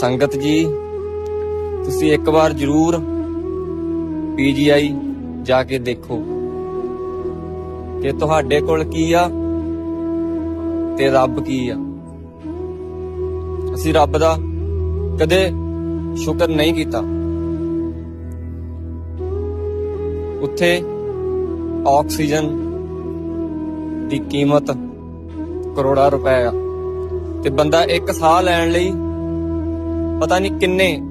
ਸੰਗਤ ਜੀ, ਤੁਸੀਂ ਇੱਕ ਵਾਰ ਜ਼ਰੂਰ ਪੀਜੀਆਈ ਜਾ ਕੇ ਦੇਖੋ ਕਿ ਤੁਹਾਡੇ ਕੋਲ ਕੀ ਆ ਤੇ ਰੱਬ ਕੀ ਆ। ਅਸੀਂ ਰੱਬ ਦਾ ਕਦੇ ਸ਼ੁਕਰ ਨਹੀਂ ਕੀਤਾ। ਉੱਥੇ ਆਕਸੀਜਨ ਦੀ ਕੀਮਤ ਕਰੋੜਾਂ ਰੁਪਏ ਆ। ਤੇ ਬੰਦਾ ਇੱਕ ਸਾਹ ਲੈਣ ਲਈ ਪਤਾ ਨਹੀਂ ਕਿੰਨੇ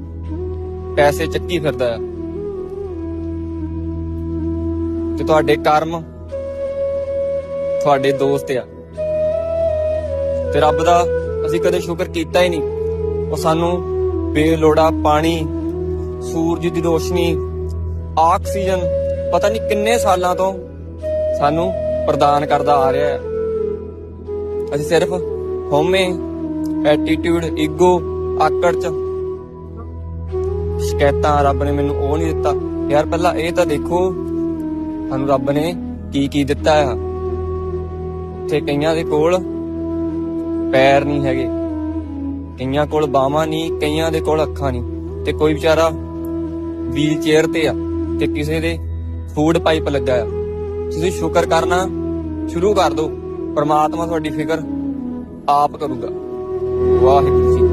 ਪੈਸੇ ਚੱਕੀ ਫਿਰਦਾ ਆ। ਤੇ ਤੁਹਾਡੇ ਕਰਮ ਤੁਹਾਡੇ ਦੋਸਤ ਆ। ਤੇ ਰੱਬ ਦਾ ਅਸੀਂ ਕਦੇ ਸ਼ੁਕਰ ਕੀਤਾ ਹੀ ਨਹੀਂ। ਉਹ ਸਾਨੂੰ ਬੇਲੋੜਾ ਪਾਣੀ, ਸੂਰਜ ਦੀ ਰੋਸ਼ਨੀ, ਆਕਸੀਜਨ, ਪਤਾ ਨਹੀਂ ਕਿੰਨੇ ਸਾਲਾਂ ਤੋਂ ਸਾਨੂੰ ਪ੍ਰਦਾਨ ਕਰਦਾ ਆ ਰਿਹਾ ਹੈ ਅਸੀਂ ਸਿਰਫ ਹਉਮੈ, ਐਟੀਟਿਊਡ, ਈਗੋ, ਆਕੜ ਚ ਸ਼ਿਕਾਇਤਾਂ ਰੱਬ ਨੇ ਮੈਨੂੰ ਉਹ ਨਹੀਂ ਦਿੱਤਾ। ਯਾਰ ਪਹਿਲਾਂ ਇਹ ਤਾਂ ਦੇਖੋ, ਸਾਨੂੰ ਰੱਬ ਨੇ ਕੀ ਕੀ ਦਿੱਤਾ ਆ। ਉੱਥੇ ਕਈਆਂ ਦੇ ਕੋਲ ਪੈਰ ਨਹੀਂ ਹੈਗੇ, ਕਈਆਂ ਕੋਲ ਬਾਹਾਂ ਨਹੀਂ, ਕਈਆਂ ਦੇ ਕੋਲ ਅੱਖਾਂ ਨਹੀਂ। ਤੇ ਕੋਈ ਵਿਚਾਰਾ ਵੀਲ ਚੇਅਰ ਤੇ ਆ, ਤੇ ਕਿਸੇ ਦੇ ਫੂਡ ਪਾਈਪ ਲੱਗਾ ਆ। ਤੁਸੀਂ ਸ਼ੁਕਰ ਕਰਨਾ, ਸ਼ੁਰੂ ਕਰ ਦਿਓ। ਪਰਮਾਤਮਾ ਤੁਹਾਡੀ ਫਿਕਰ ਆਪ ਕਰੂਗਾ। ਵਾਹਿਗੁਰੂ ਜੀ